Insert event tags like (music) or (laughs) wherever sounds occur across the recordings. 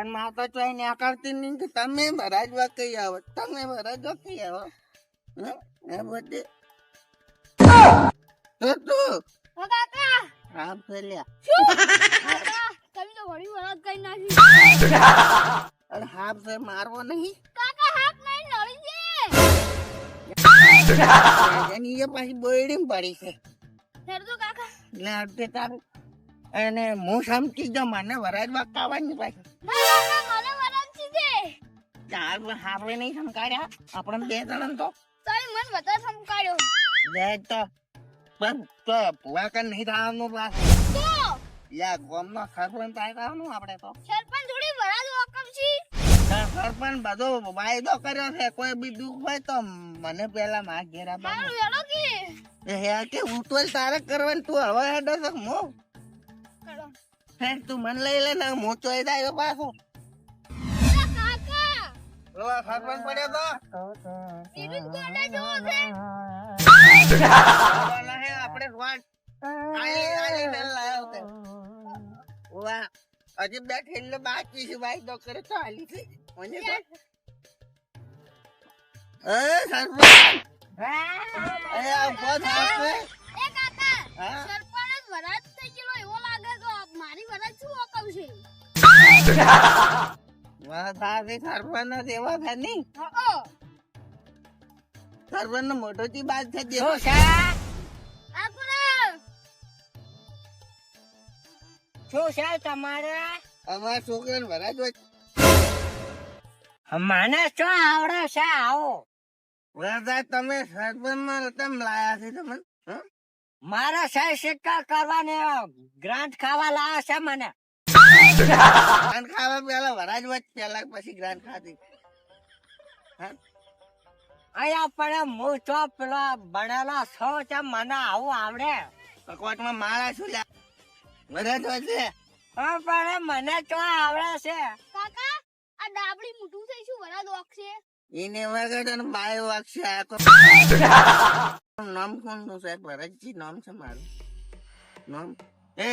તારમાં તો ચોઈ કરતી નહીં કે તમે ભરાજવા કઈ આવો? તમે ભરાજવા કઈ આવો? હે? એ બધે? તો તું? ઓ કાકા! આમ ફેલ્યા કાકા તમે તો વળી વરાત કરી નાખી. અરે હાફ સે મારવો નહીં. કાકા હાથ નહીં નળી છે. એની એ પાછી બોયડી પડી છે. હેર કાકા. એટલે અડધે તારું અને હું સમજી જો મને વરાજ કાવાની પાછી. ચાર નહીં સમકાડ્યા આપણે બે જણ તો. તારે મન વધારે સમકાડ્યો લે તો. પણ તો ભુવા નહીં થવાનું પાછું તો? યા ગોમનો સરપંચ થાય થવાનું આપણે તો. સરપંચ થોડી વરાત વકમ છે. સરપંચ બધો વાયદો કર્યો છે. કોઈ બી દુઃખ હોય તો મને પેલા માં ઘેરા મારું વેડો કે? હે કે ઉતોલ તારે કરવાનું તું હવે હેડો છે મો કરો. હે તું મને લઈ લે ને મોચો ચોઈ જાય પાછો. વાહ હજી બે ઠેલે બાકી છે કરે તો? છે મને એવો લાગે તો મારી વરાત શું વકમ છે વાહ સરપંચ ના દેવા થાય નહીં? હો. સરપંચ નો મોટો થી બાદ છે દેવો શું છે તમારે? અમારા છોકરાને ભરાજ હોય. મને શું આવડે છે? આવો. વરસાદ તમે સરપંચમાં તમે લાયા છે તમે મારા મારે સહી સિક્કા કરવાની ગ્રાન્ટ ખાવા લાવે છે મને. ગ્રાન ખાવા પેલા વરાજ વચ પેલા પછી ગ્રાન ખાધી. અહીંયા પણ હું તો પેલો ભણેલો છો છે મને આવું આવડે. કકોટમાં મારા શું લે? વરાજ વચે હા, પણ મને તો આવડે છે. કાકા આ ડાબડી મોટું થઈ શું? વરાત વકશે એને વગર તને બાય વાગશે. (laughs) નામ કોણનું સાહેબ? ભરતજી નામ છે મારું. નામ? એ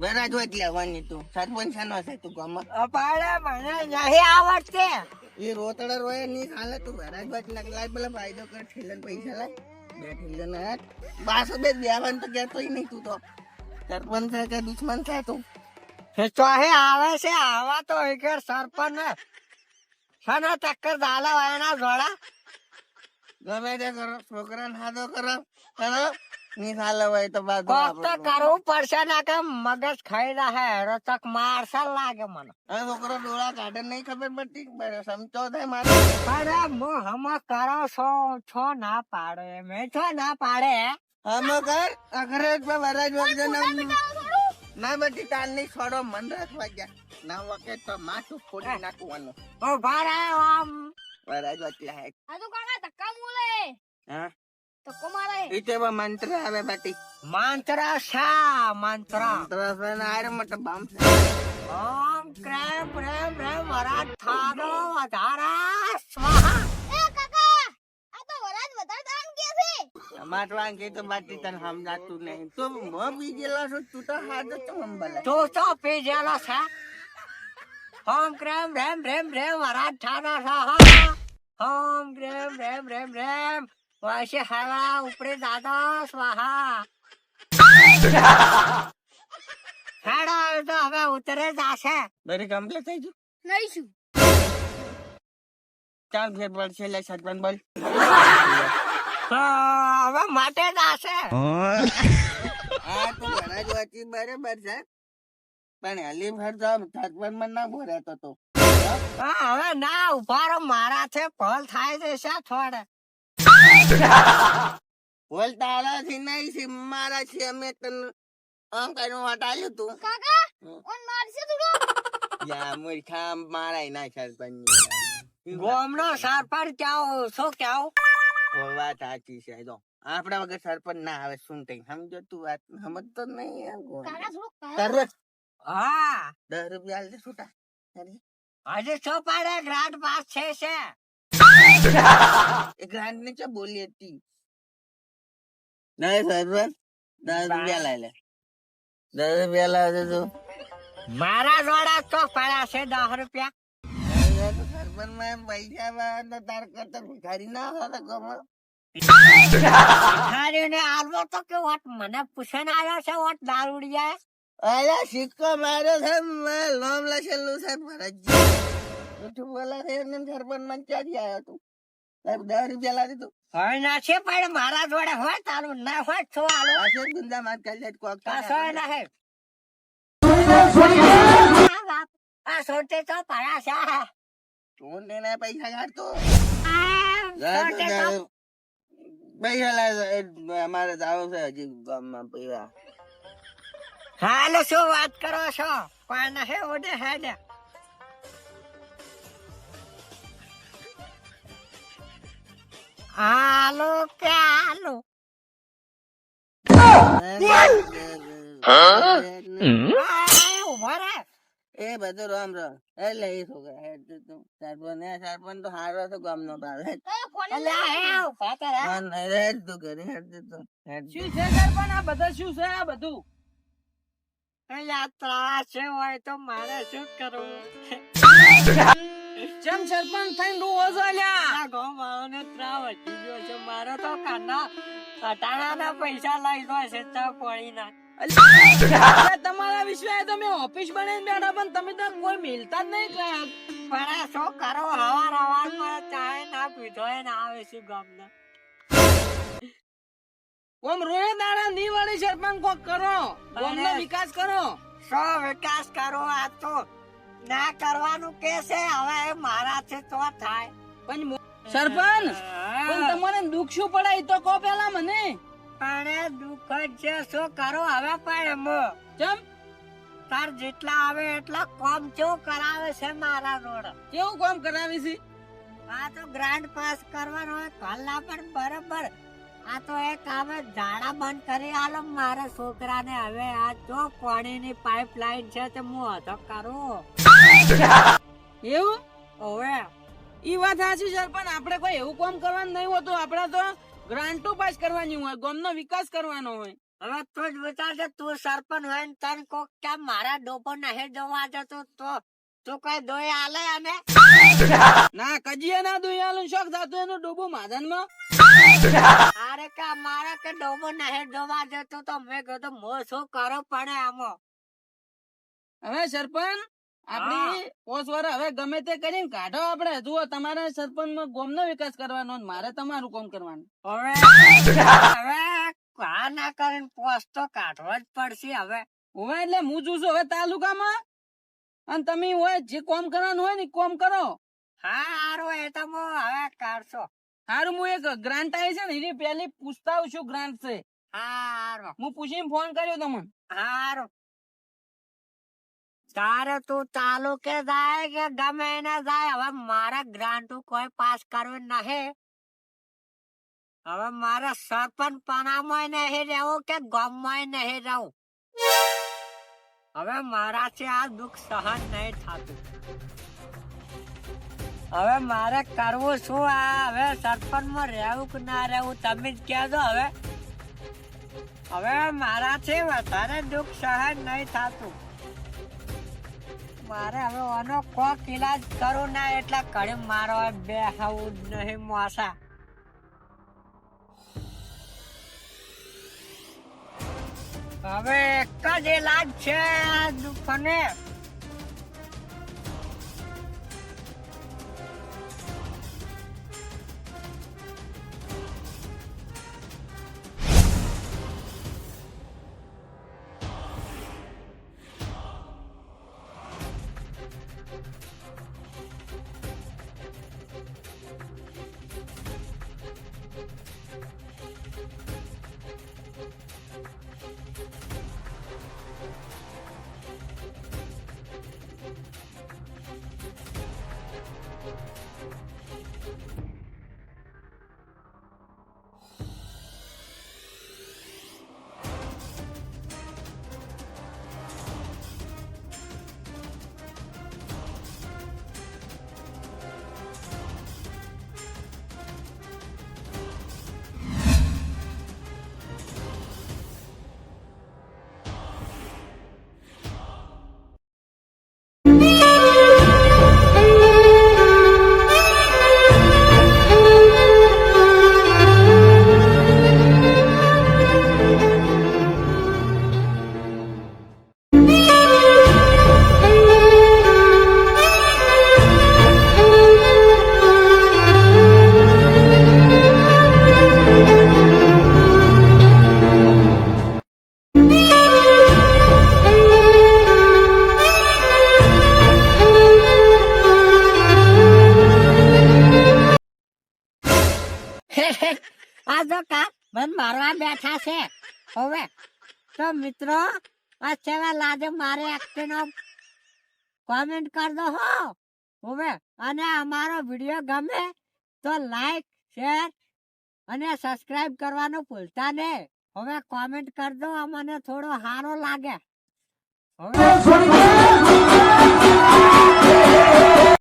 વરાજ લેવાની તું. સરપંચ છે તું ગામમાં? પણ મને નહીં આવડતી. એ રોતડા રોય નહીં હાલે તું વરાજ વચ લાય પેલા ફાયદો કર ઠેલન પૈસા લાય. બે ઠેલન હાથ બાસો બે બેવાન તો કહેતો નહીં તું તો. સરપંચ છે કે દુશ્મન છે તું? તો હે આવે છે આવા તો સરપંચ ને સના ટક્કર દાલા વાયના જોડા? ગમે તે કરો છોકરાને હાથો કરો. કરો ની હાલે હોય તો બાદ ફક્ત કરવું પડશે ને કે મગજ ખાઈ રહે રચક મારસલ લાગે મને. હવે છોકરો ડોળા કાઢે નહીં ખબર પડતી? સમજો થાય મારે. અરે હું હમ કરો છો છો ના પાડે મેં છો ના પાડે? હમ કર અઘરે પર વરાજ વખતે ના બધી તાલ નહીં છોડો મન રાખવા ગયા. ના વખતે તો માથું ફોડી નાખવાનું. ઓ ભારા આમ. વરાજ વચલા હે આ તો કાકા ધક્કા મોલે હા? ધક્કો મારે ઈતે બા મંત્ર આવે બાટી. મંત્ર શા મંત્ર. મંત્ર છે ને આરે મત બામ ઓમ ક્રેમ પ્રેમ પ્રેમ વરાત થાદો વધારા સ્વાહા. એ કાકા આ તો વરાત વધારે દાન કે છે. માટવા કે તો બાટી તને સમજાતું નહીં. તો મો બી છો તું તો હાથ જ મંબલા તું તો પી જેલો છે. ઓમ ક્રેમ રેમ રેમ રેમ વરાત થાદો સ્વાહા. ઓમ ક્રેમ રેમ રેમ પ્રેમ વૈશે હવા ઉપરે દાદો સ્વાહા. હેડો એ તો હવે ઉતરે જાશે. બરી કમ્પ્લીટ થઈ ગયું? નહીં શું ચાલ ફેર પડશે લે સરપંચ બોલ. હવે માટે જાશે. હા તો વચી બરાબર છે. પણ હલી ફેર તો સરપંચમાં ના બોલાતો તો હા, હવે ના ઉભારો મારા છે ફળ થાય છે શા થોડે? બોલ તારા થી નહીં છે મારા છે અમે તને આમ કરીને વટાલ્યું તું કાકા ઓન મારશે થોડો યા મૂર્ખા મારાય ના સરપંચ ગોમનો સરપંચ ક્યાં શું ક્યાં વાત સાચી છે જો આપડા વગર સરપંચ ના આવે શું કઈ સમજો તું વાત સમજતો નહીં. તરત હા દસ રૂપિયા આલજે છૂટા હજી શું પાડે ગ્રાન્ટ પાસ છે છે ગ્રાન્ડ ને ચા બોલી હતી નહીં સરપંચ દસ રૂપિયા લઈ લે દસ રૂપિયા લાવજે તું મારા જોડા તો પડ્યા છે દસ રૂપિયા અરે તો પૈસા માં તાર કરતા ભિખારી ના હતા ગમો ભિખારીને આલવો તો કે વોટ મને પૂછીને આવ્યો છે વોટ દારૂડિયા અરે સિક્કો માર્યો છે લોમ જૂઠું બોલે છે એમને સરપંચમાં ક્યાંથી આવ્યો તું? સાહેબ દસ રૂપિયા લાવી તું ના છે પણ મારા જોડે હોય તારું ના હોય તો આલો કરી લે કોક કશો ના હે. આ સોટે તો પડ્યા છે. તું તેને પૈસા કાઢતો. તો પૈસા લાવે અમારે જાવ છે હજી ગામમાં પૈસા. હાલો શું વાત કરો છો? પણ હે? ઓડે હે હાલો કે હાલો? આ, ઊભો રે એ બધું રામ રામ. એટલે એ છોકરા હેડ તો સરપંચ હે સરપંચ તો હારો તો ગામનો ભાવે. એ હે અલ્યા હે ઊભા તો રે. હા, નહીં, હેડ તું ઘરે હેડ તો શું છે સરપંચ? આ બધા શું છે આ બધું? અલ્યા ત્રાસ છે હોય તો મારે શું કરવું? (laughs) ચમ સરપંચ થઈને રોવો છો અલ્યા આ ગામવાળાને ત્રાસ વધી ગયો છે. મારો તો કાના અટાણાના પૈસા લઈ દો છે ચા પાણીના ના. તમારા વિશ્વાસ તમે ઓફિસ બનાવીને બેઠા પણ તમે તો કોઈ મિલતા જ નહીં પણ શું કરો? હવાર હવાર પર ચાય ના પીધો ના આવે છે ગામના. ઓમ રોય દાડા ની વળી સરપંચ કોક કરો. ગામનો વિકાસ કરો. શો વિકાસ કરો આ તો. ના કરવાનું કે છે હવે મારાથી તો થાય. પણ સરપંચ પણ તમારે દુઃખ શું પડે તો કહો પેલા મને. પણ દુઃખ જ છે શું કરો હવે પણ એમ. ચમ? તાર જેટલા આવે એટલા કોમ ચો કરાવે છે મારા રોડ? કેવું કોમ કરાવી છે? આ તો ગ્રાન્ડ પાસ કરવાનો હોય કલ્લા પણ બરાબર. આ તો એ કામે ઝાડા બંધ કરી આલો મારા છોકરાને. હવે આ જો પાણીની પાઇપલાઇન છે તે હું હધો કરું? એવું? ઓવે. ઈ વાત સાચી સરપંચ આપણે કોઈ એવું કામ કરવાનું નહીં હોતું. આપણે તો ગ્રાન્ટો પાસ કરવાની હોય ગામનો વિકાસ કરવાનો હોય. હવે તું જ વિચારજે તું સરપંચ હોય ને તને કોક ક્યાં મારા ડોપો નહે જવા જતો તો તું કઈ દોય આલે અને ના કજીએ ના દુનિયાનું શોખ થતું એનું ડૂબું માધનમાં અરે કા મારા કે ડોબો નહે જવા જતો તો મેં કીધું મો શું કરો પડે આમાં? હવે સરપંચ આપડી વાર હવે ગમે તે કરીને કાઢો આપડે જુઓ તમારે સરપંચમાં ગોમનો વિકાસ કરવાનો મારે તમારું કામ કરવાનું. હવે હવે આ ના કરીને પોસ્ટ તો કાઢવો જ પડશે હવે. હવે એટલે હું જોઉં છું હવે તાલુકામાં. અને તમે હોય જે કોમ કરવાનું હોય ને કોમ કરો. હા હારું એ તો હું હવે કાઢશો. હારું હું એક ગ્રાન્ટ આવી છે ને એની પેલી પૂછતા છું ગ્રાન્ટ છે. હા હું પૂછીને ફોન કર્યો તમને. હારું. તારે તું ચાલુ કે જાય કે ગમે એને જાય. હવે મારા ગ્રાન્ટ કોઈ પાસ કરવું નહીં. હવે મારે સરપંચ પણામાં નહીં રહેવું કે ગામમાં નહીં રહું હવે મારાથી આ દુઃખ સહન નહીં થતું. હવે મારે કરવું શું આ? હવે સરપંચમાં રહેવું કે ના રહેવું તમે જ કહેજો હવે. હવે મારાથી વધારે દુઃખ સહન નહીં થતું. મારે હવે આનો કોક ઈલાજ કરું ના એટલે કડે મારો બે હવું નહીં મોસા. હવે એક જ ઈલાજ છે દુઃખને. મને મારવા બેઠા છે. હવે. તો મિત્રો, આ સેવા લાગે મારે એક્ટિંગ કોમેન્ટ કર દો હો. હવે. અને અમારો વીડિયો ગમે તો લાઈક શેર અને સબસ્ક્રાઇબ કરવાનું ભૂલતા નહીં. હવે કોમેન્ટ કર દો અમને થોડો સારો લાગે. હવે.